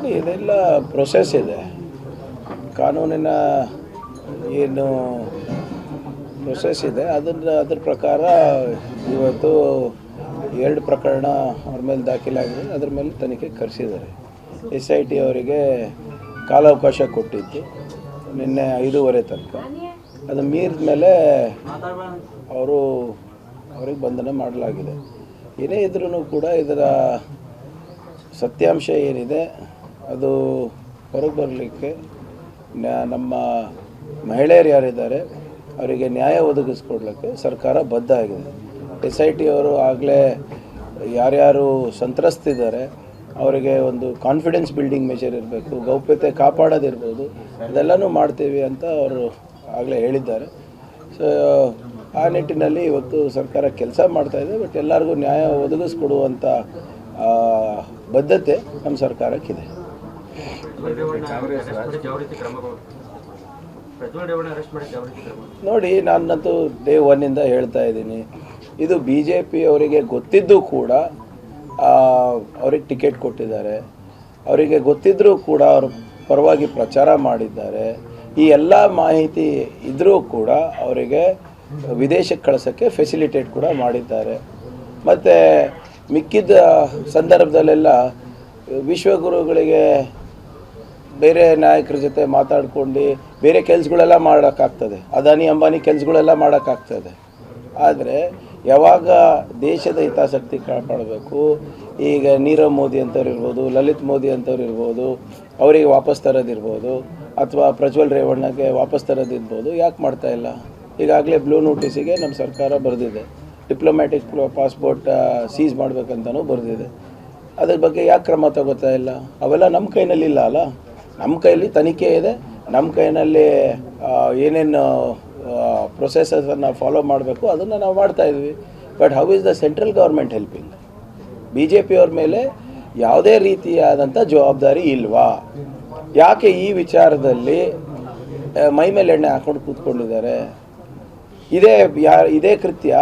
ನೋಡಿ, ಇದೆಲ್ಲ ಪ್ರೊಸೆಸ್ ಇದೆ. ಕಾನೂನಿನ ಏನು ಪ್ರೊಸೆಸ್ ಇದೆ. ಅದನ್ನು, ಅದ್ರ ಪ್ರಕಾರ ಇವತ್ತು ಎರಡು ಪ್ರಕರಣ ಅವ್ರ ಮೇಲೆ ದಾಖಲಾಗಿದೆ. ಅದ್ರ ಮೇಲೆ ತನಿಖೆ ಕರೆಸಿದ್ದಾರೆ. ಎಸ್ ಐ ಟಿ ಅವರಿಗೆ ಕಾಲಾವಕಾಶ ಕೊಟ್ಟಿದ್ದು ನಿನ್ನೆ ಐದೂವರೆ ತನಕ. ಅದು ಮೀರಿದ ಮೇಲೆ ಅವರು ಅವ್ರಿಗೆ ಬಂಧನ ಮಾಡಲಾಗಿದೆ. ಏನೇ ಇದ್ರೂ ಕೂಡ ಇದರ ಸತ್ಯಾಂಶ ಏನಿದೆ ಅದು ಹೊರಗೆ ಬರಲಿಕ್ಕೆ ನಮ್ಮ ಮಹಿಳೆಯರು ಯಾರಿದ್ದಾರೆ, ಅವರಿಗೆ ನ್ಯಾಯ ಒದಗಿಸ್ಕೊಡ್ಲಿಕ್ಕೆ ಸರ್ಕಾರ ಬದ್ಧ ಆಗಿದೆ. ಎಸ್ ಐ ಟಿ ಅವರು ಆಗಲೇ ಯಾರ್ಯಾರು ಸಂತ್ರಸ್ತಿದ್ದಾರೆ, ಅವರಿಗೆ ಒಂದು ಕಾನ್ಫಿಡೆನ್ಸ್ ಬಿಲ್ಡಿಂಗ್ ಮೆಷರ್ ಇರಬೇಕು, ಗೌಪ್ಯತೆ ಕಾಪಾಡೋದಿರ್ಬೋದು ಅದೆಲ್ಲನೂ ಮಾಡ್ತೀವಿ ಅಂತ ಅವರು ಆಗಲೇ ಹೇಳಿದ್ದಾರೆ. ಸೊ ಆ ನಿಟ್ಟಿನಲ್ಲಿ ಇವತ್ತು ಸರ್ಕಾರ ಕೆಲಸ ಮಾಡ್ತಾ ಇದೆ ಬಟ್ ಎಲ್ಲರಿಗೂ ನ್ಯಾಯ ಒದಗಿಸ್ಕೊಡುವಂಥ ಬದ್ಧತೆ ನಮ್ಮ ಸರ್ಕಾರಕ್ಕಿದೆ. ನೋಡಿ ನಾನಂತೂ ಡೇ ಒನ್ನಿಂದ ಹೇಳ್ತಾ ಇದ್ದೀನಿ. ಇದು ಬಿ ಜೆ ಪಿ ಅವರಿಗೆ ಗೊತ್ತಿದ್ದು ಕೂಡ ಅವ್ರಿಗೆ ಟಿಕೆಟ್ ಕೊಟ್ಟಿದ್ದಾರೆ. ಅವರಿಗೆ ಗೊತ್ತಿದ್ದರೂ ಕೂಡ ಅವರು ಪರವಾಗಿ ಪ್ರಚಾರ ಮಾಡಿದ್ದಾರೆ. ಈ ಎಲ್ಲ ಮಾಹಿತಿ ಇದ್ದರೂ ಕೂಡ ಅವರಿಗೆ ವಿದೇಶಕ್ಕೆ ಕಳಿಸೋಕ್ಕೆ ಫೆಸಿಲಿಟೇಟ್ ಕೂಡ ಮಾಡಿದ್ದಾರೆ. ಮತ್ತು ಮಿಕ್ಕಿದ ಸಂದರ್ಭದಲ್ಲೆಲ್ಲ ವಿಶ್ವಗುರುಗಳಿಗೆ ಬೇರೆ ನಾಯಕರ ಜೊತೆ ಮಾತಾಡ್ಕೊಂಡು ಬೇರೆ ಕೆಲಸಗಳೆಲ್ಲ ಮಾಡೋಕ್ಕಾಗ್ತದೆ. ಅದಾನಿ ಅಂಬಾನಿ ಕೆಲಸಗಳೆಲ್ಲ ಮಾಡೋಕ್ಕಾಗ್ತದೆ. ಆದರೆ ಯಾವಾಗ ದೇಶದ ಹಿತಾಸಕ್ತಿ ಕಾಪಾಡಬೇಕು, ಈಗ ನೀರವ್ ಮೋದಿ ಅಂತವ್ರು ಇರ್ಬೋದು, ಲಲಿತ್ ಮೋದಿ ಅಂತವ್ರು ಇರ್ಬೋದು, ಅವರಿಗೆ ವಾಪಸ್ ತರೋದಿರ್ಬೋದು ಅಥವಾ ಪ್ರಜ್ವಲ್ ರೇವಣ್ಣಗೆ ವಾಪಸ್ ತರೋದಿರ್ಬೋದು ಯಾಕೆ ಮಾಡ್ತಾ ಇಲ್ಲ? ಈಗಾಗಲೇ ಬ್ಲೂ ನೋಟಿಸಿಗೆ ನಮ್ಮ ಸರ್ಕಾರ ಬರೆದಿದೆ. ಡಿಪ್ಲೊಮ್ಯಾಟಿಕ್ ಪಾಸ್ಪೋರ್ಟ್ ಸೀಸ್ ಮಾಡಬೇಕಂತನೂ ಬರೆದಿದೆ. ಅದ್ರ ಬಗ್ಗೆ ಯಾಕೆ ಕ್ರಮ ತಗೋತಾ ಇಲ್ಲ? ಅವೆಲ್ಲ ನಮ್ಮ ಕೈನಲ್ಲಿ ಇಲ್ಲ ಅಲ್ಲ? ನಮ್ಮ ಕೈಯಲ್ಲಿ ತನಿಖೆ ಇದೆ. ನಮ್ಮ ಕೈನಲ್ಲಿ ಏನೇನು ಪ್ರೊಸೆಸನ್ನು ಫಾಲೋ ಮಾಡಬೇಕು, ಅದನ್ನು ನಾವು ಮಾಡ್ತಾ ಇದ್ವಿ. But how is the central government helping B J ಪಿಯವ್ರ ಮೇಲೆ ಯಾವುದೇ ರೀತಿಯಾದಂಥ ಜವಾಬ್ದಾರಿ ಇಲ್ವಾ? ಯಾಕೆ ಈ ವಿಚಾರದಲ್ಲಿ ಮೈ ಮೇಲೆ ಎಣ್ಣೆ ಹಾಕೊಂಡು ಕೂತ್ಕೊಂಡಿದ್ದಾರೆ? ಇದೇ, ಯಾ, ಇದೇ ಕೃತ್ಯ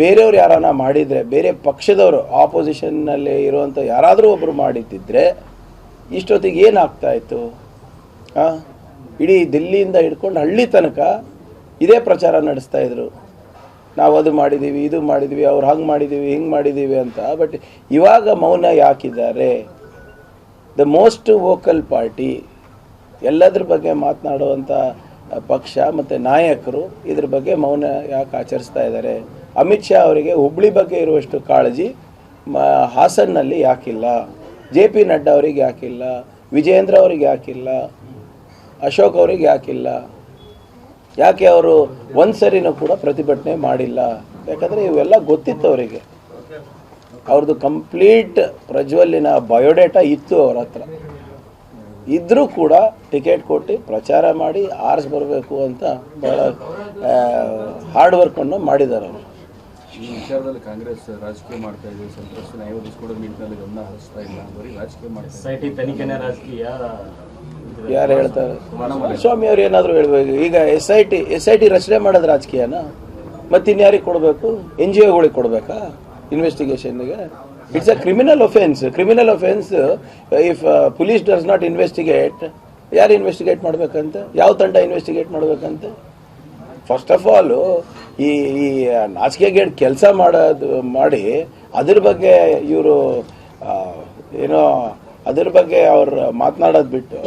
ಬೇರೆಯವ್ರು ಯಾರನ್ನ ಮಾಡಿದರೆ, ಬೇರೆ ಪಕ್ಷದವರು ಆಪೋಸಿಷನ್ನಲ್ಲಿ ಇರುವಂಥ ಯಾರಾದರೂ ಒಬ್ಬರು ಮಾಡಿದ್ದಿದ್ರೆ ಇಷ್ಟೊತ್ತಿಗೆ ಏನಾಗ್ತಾ ಇತ್ತು ಹಾಂ ಇಡೀ ದಿಲ್ಲಿಯಿಂದ ಹಿಡ್ಕೊಂಡು ಹಳ್ಳಿ ತನಕ ಇದೇ ಪ್ರಚಾರ ನಡೆಸ್ತಾ ಇದ್ರು ನಾವು ಅದು ಮಾಡಿದ್ದೀವಿ, ಇದು ಮಾಡಿದ್ದೀವಿ, ಅವ್ರು ಹಂಗೆ ಮಾಡಿದ್ದೀವಿ, ಹಿಂಗೆ ಮಾಡಿದ್ದೀವಿ ಅಂತ. ಬಟ್ ಇವಾಗ ಮೌನ ಯಾಕಿದ್ದಾರೆ? ದ ಮೋಸ್ಟ್ ವೋಕಲ್ ಪಾರ್ಟಿ ಎಲ್ಲದ್ರ ಬಗ್ಗೆ ಮಾತನಾಡುವಂಥ ಪಕ್ಷ ಮತ್ತು ನಾಯಕರು ಇದ್ರ ಬಗ್ಗೆ ಮೌನ ಯಾಕೆ ಆಚರಿಸ್ತಾ ಇದ್ದಾರೆ ಅಮಿತ್ ಶಾ ಅವರಿಗೆ ಹುಬ್ಳಿ ಬಗ್ಗೆ ಇರುವಷ್ಟು ಕಾಳಜಿ ಹಾಸನ್ನಲ್ಲಿ ಯಾಕಿಲ್ಲ? ಜೆ ಪಿ ನಡ್ಡಾ ಅವರಿಗೆ ಯಾಕಿಲ್ಲ, ವಿಜಯೇಂದ್ರ ಅವರಿಗೆ ಯಾಕಿಲ್ಲ, ಅಶೋಕ್ ಅವರಿಗೆ ಯಾಕಿಲ್ಲ, ಯಾಕೆ ಅವರು ಒಂದು ಸರಿನೂ ಕೂಡ ಪ್ರತಿಭಟನೆ ಮಾಡಿಲ್ಲ? ಯಾಕಂದರೆ ಇವೆಲ್ಲ ಗೊತ್ತಿತ್ತು ಅವರಿಗೆ. ಅವ್ರದ್ದು ಕಂಪ್ಲೀಟ್ ಪ್ರಜ್ವಲ್ಲಿನ ಬಯೋಡೇಟಾ ಇತ್ತು ಅವ್ರ ಹತ್ರ. ಇದ್ದರೂ ಕೂಡ ಟಿಕೆಟ್ ಕೊಟ್ಟು ಪ್ರಚಾರ ಮಾಡಿ ಆರಿಸ್ಬರ್ಬೇಕು ಅಂತ ಭಾಳ ಹಾರ್ಡ್ ವರ್ಕನ್ನು ಮಾಡಿದ್ದಾರೆ ಅವರು. ಈ ವಿಚಾರದಲ್ಲಿ ಕಾಂಗ್ರೆಸ್ ರಾಜಕೀಯ ಮಾಡ್ತಾ ಇದೆ ಸಂತ್ರಸ್ತ ನ್ಯಾಯ ಒದಗಿಸ್ಕೊಡೋ ನಿಟ್ಟಿನಲ್ಲಿ ಗಮನ ಹರಿಸ್ತಾ ಇಲ್ಲ ಬರೀ ರಾಜಕೀಯ ಮಾಡ್ತಾ ಎಸ್ ಐ ತನಿಖೆನೇ ರಾಜಕೀಯ? ಯಾರು ಹೇಳ್ತಾರೆ? ಸ್ವಾಮಿ ಅವ್ರು ಏನಾದರೂ ಹೇಳ್ಬೇಕು. ಈಗ S I T S I T ರಚನೆ ಮಾಡೋದು ರಾಜಕೀಯನ? ಮತ್ತಿನ್ಯಾರಿಗೆ ಕೊಡಬೇಕು? ಎನ್ ಜಿ ಒಗಳಿಗೆ ಕೊಡಬೇಕಾ? ಇನ್ವೆಸ್ಟಿಗೇಷನ್ಗೆ it's a criminal offence criminal offence if police does not investigate ಯಾರು ಇನ್ವೆಸ್ಟಿಗೇಟ್ ಮಾಡ್ಬೇಕಂತ? ಯಾವ ತಂಡ ಇನ್ವೆಸ್ಟಿಗೇಟ್ ಮಾಡ್ಬೇಕಂತ? ಫಸ್ಟ್ ಆಫ್ ಆಲು ಈ ಈ ನಾಚಿಕೆ ಗೇಡ್ ಕೆಲಸ ಮಾಡೋದು, ಮಾಡಿ ಅದ್ರ ಬಗ್ಗೆ ಇವರು ಏನೋ ಅದ್ರ ಬಗ್ಗೆ ಅವ್ರು ಮಾತನಾಡೋದು ಬಿಟ್ಟು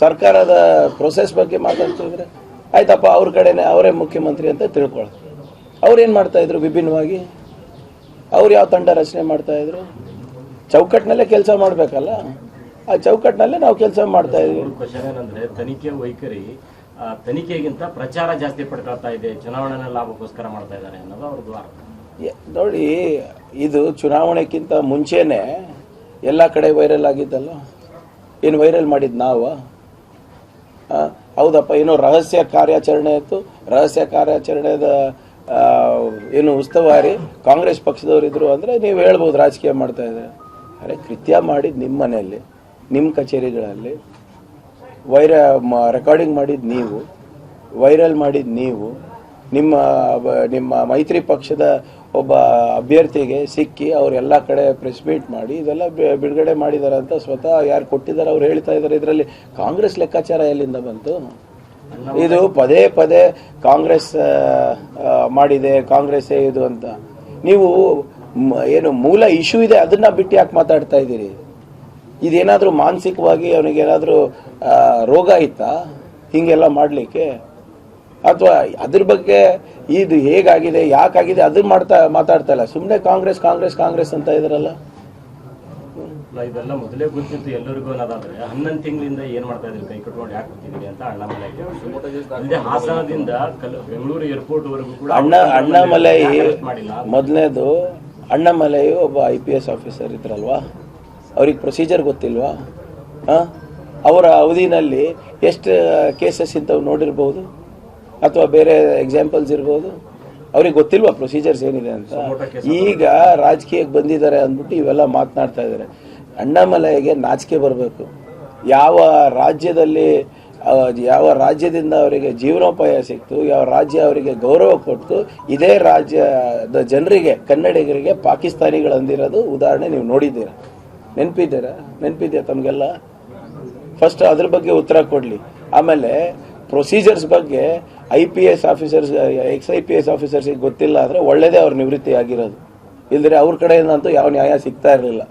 ಸರ್ಕಾರದ ಪ್ರೊಸೆಸ್ ಬಗ್ಗೆ ಮಾತಾಡ್ತಿದ್ರೆ. ಆಯ್ತಪ್ಪ, ಅವ್ರ ಕಡೆನೇ ಅವರೇ ಮುಖ್ಯಮಂತ್ರಿ ಅಂತ ತಿಳ್ಕೊಳ್ಳೋದು ಅವ್ರೇನು ಮಾಡ್ತಾಯಿದ್ರು ವಿಭಿನ್ನವಾಗಿ? ಅವ್ರು ಯಾವ ತಂಡ ರಚನೆ ಮಾಡ್ತಾಯಿದ್ರು ಚೌಕಟ್ಟಿನಲ್ಲೇ ಕೆಲಸ ಮಾಡಬೇಕಲ್ಲ? ಆ ಚೌಕಟ್ಟಿನಲ್ಲೇ ನಾವು ಕೆಲಸ ಮಾಡ್ತಾ ಇದ್ವಿ. ಕ್ವಶನ್ ಏನಂದ್ರೆ, ತನಿಖೆ ವೈಖರಿ ತನಿಖೆಗಿಂತ ಪ್ರಚಾರ ಜಾಸ್ತಿ ಪಡ್ಕೊಳ್ತಾ ಇದೆ ಚುನಾವಣೆ ಲಾಭಕ್ಕೋಸ್ಕರ ಮಾಡ್ತಾ ಇದ್ದಾರೆ ಅನ್ನೋದು ಅವ್ರದ್ದು ನೋಡಿ, ಇದು ಚುನಾವಣೆಗಿಂತ ಮುಂಚೆನೆ ಎಲ್ಲ ಕಡೆ ವೈರಲ್ ಆಗಿದ್ದಲ್ಲ? ಏನು ವೈರಲ್ ಮಾಡಿದ್ದು ನಾವು? ಹೌದಪ್ಪ, ಏನು ರಹಸ್ಯ ಕಾರ್ಯಾಚರಣೆ ಇತ್ತು. ರಹಸ್ಯ ಕಾರ್ಯಾಚರಣೆದ ಏನು ಉಸ್ತುವಾರಿ ಕಾಂಗ್ರೆಸ್ ಪಕ್ಷದವರಿದ್ರು ಅಂದರೆ ನೀವು ಹೇಳ್ಬೋದು ರಾಜಕೀಯ ಮಾಡ್ತಾ ಇದ್ದಾರೆ ಅರೆ, ಕೃತ್ಯ ಮಾಡಿದ್ದು ನಿಮ್ಮ ಮನೆಯಲ್ಲಿ ನಿಮ್ಮ ಕಚೇರಿಗಳಲ್ಲಿ ವೈರ ರೆಕಾರ್ಡಿಂಗ್ ಮಾಡಿದ್ದು ನೀವು ವೈರಲ್ ಮಾಡಿದ್ದು ನೀವು, ನಿಮ್ಮ ನಿಮ್ಮ ಮೈತ್ರಿ ಪಕ್ಷದ ಒಬ್ಬ ಅಭ್ಯರ್ಥಿಗೆ ಸಿಕ್ಕಿ ಅವ್ರು ಎಲ್ಲ ಕಡೆ ಪ್ರೆಸ್ ಮೀಟ್ ಮಾಡಿ, ಇದೆಲ್ಲ ಬಿಡುಗಡೆ ಮಾಡಿದ್ದಾರೆ ಅಂತ ಸ್ವತಃ ಯಾರು ಕೊಟ್ಟಿದ್ದಾರೆ ಅವ್ರು ಹೇಳ್ತಾ ಇದ್ದಾರೆ. ಇದರಲ್ಲಿ ಕಾಂಗ್ರೆಸ್ ಲೆಕ್ಕಾಚಾರ ಎಲ್ಲಿಂದ ಬಂತು? ಇದು ಪದೇ ಪದೇ ಕಾಂಗ್ರೆಸ್ ಮಾಡಿದೆ, ಕಾಂಗ್ರೆಸ್ಸೇ ಇದು ಅಂತ. ನೀವು ಏನು ಮೂಲ ಇಶ್ಯೂ ಇದೆ, ಅದನ್ನ ಬಿಟ್ಟು ಯಾಕೆ ಮಾತಾಡ್ತಾ ಇದ್ದೀರಿ? ಇದೇನಾದರೂ ಮಾನಸಿಕವಾಗಿ ಅವನಿಗೇನಾದರೂ ರೋಗ ಇತ್ತಾ? ಹೀಗೆಲ್ಲ ಮಾಡಲಿಕ್ಕೆ? ಅಥವಾ ಅದ್ರ ಬಗ್ಗೆ ಇದು ಹೇಗಾಗಿದೆ ಯಾಕಾಗಿದೆ ಅದ್ರ ಮಾಡ್ತಾ ಮಾತಾಡ್ತಾ ಇಲ್ಲ. ಸುಮ್ಮನೆ ಕಾಂಗ್ರೆಸ್ ಕಾಂಗ್ರೆಸ್ ಕಾಂಗ್ರೆಸ್ ಅಂತ ಇದ್ರಲ್ಲ. ಇದೆಲ್ಲ ಮೊದಲೇ ಗೊತ್ತಿತ್ತು ಎಲ್ಲರಿಗೂ ಅನ್ನೋದಾದ್ರೆ ಹನ್ನೊಂದು ತಿಂಗಳಿಂದ ಏನ್ ಮಾಡ್ತಾ ಇದ್ರಿ ಕೈ ಕಟ್ಕೊಂಡು ಯಾಕೆ ಕೂತಿದ್ದೀರಿ ಅಂತ ಅಣ್ಣಾಮಲೈಗೆ ಅಲ್ಲದೆ ಹಾಸನದಿಂದ ಬೆಂಗಳೂರು ಏರ್ಪೋರ್ಟ್ ವರೆಗೂ ಕೂಡ ಅಣ್ಣ ಅಣ್ಣಾಮಲೈ ಮಾಡಿಲ್ಲ ಮೊದಲನೇದು ಅಣ್ಣಾಮಲೈ ಒಬ್ಬ ಐ ಪಿ ಎಸ್ ಆಫೀಸರ್ ಇದ್ರಲ್ವಾ? ಅವ್ರಿಗೆ ಪ್ರೊಸೀಜರ್ ಗೊತ್ತಿಲ್ವಾ? ಹಾಂ ಅವರ ಅವಧಿನಲ್ಲಿ ಎಷ್ಟು ಕೇಸಸ್ ಇಂಥವು ನೋಡಿರ್ಬೋದು? ಅಥವಾ ಬೇರೆ ಎಕ್ಸಾಂಪಲ್ಸ್ ಇರ್ಬೋದು? ಅವ್ರಿಗೆ ಗೊತ್ತಿಲ್ವಾ ಪ್ರೊಸೀಜರ್ಸ್ ಏನಿದೆ ಅಂತ? ಈಗ ರಾಜಕೀಯಕ್ಕೆ ಬಂದಿದ್ದಾರೆ ಅಂದ್ಬಿಟ್ಟು ಇವೆಲ್ಲ ಮಾತನಾಡ್ತಾ ಇದ್ದಾರೆ. ಅಣ್ಣಾಮಲೈಗೆ ನಾಚಿಕೆ ಬರಬೇಕು. ಯಾವ ರಾಜ್ಯದಲ್ಲಿ ಯಾವ ರಾಜ್ಯದಿಂದ ಅವರಿಗೆ ಜೀವನೋಪಾಯ ಸಿಕ್ತು ಯಾವ ರಾಜ್ಯ ಅವರಿಗೆ ಗೌರವ ಕೊಟ್ಟು ಇದೇ ರಾಜ್ಯದ ಜನರಿಗೆ ಕನ್ನಡಿಗರಿಗೆ ಪಾಕಿಸ್ತಾನಿಗಳು ಅಂದಿರೋದು ಉದಾಹರಣೆ ನೀವು ನೋಡಿದ್ದೀರ? ನೆನಪಿದ್ದೀರಾ? ನೆನಪಿದೆಯಾ ತಮಗೆಲ್ಲ? ಫಸ್ಟ್ ಅದ್ರ ಬಗ್ಗೆ ಉತ್ತರ ಕೊಡಲಿ. ಆಮೇಲೆ ಪ್ರೊಸೀಜರ್ಸ್ ಬಗ್ಗೆ I P S officers ex I P S ಆಫೀಸರ್ಸಿಗೆ ಗೊತ್ತಿಲ್ಲ ಅಂದರೆ ಒಳ್ಳೇದೇ ಅವ್ರ ನಿವೃತ್ತಿ ಆಗಿರೋದು ಇಲ್ದ್ರೆ ಅವ್ರ ಕಡೆಯಿಂದಂತೂ ಯಾವ ನ್ಯಾಯ ಸಿಗ್ತಾ ಇರಲಿಲ್ಲ.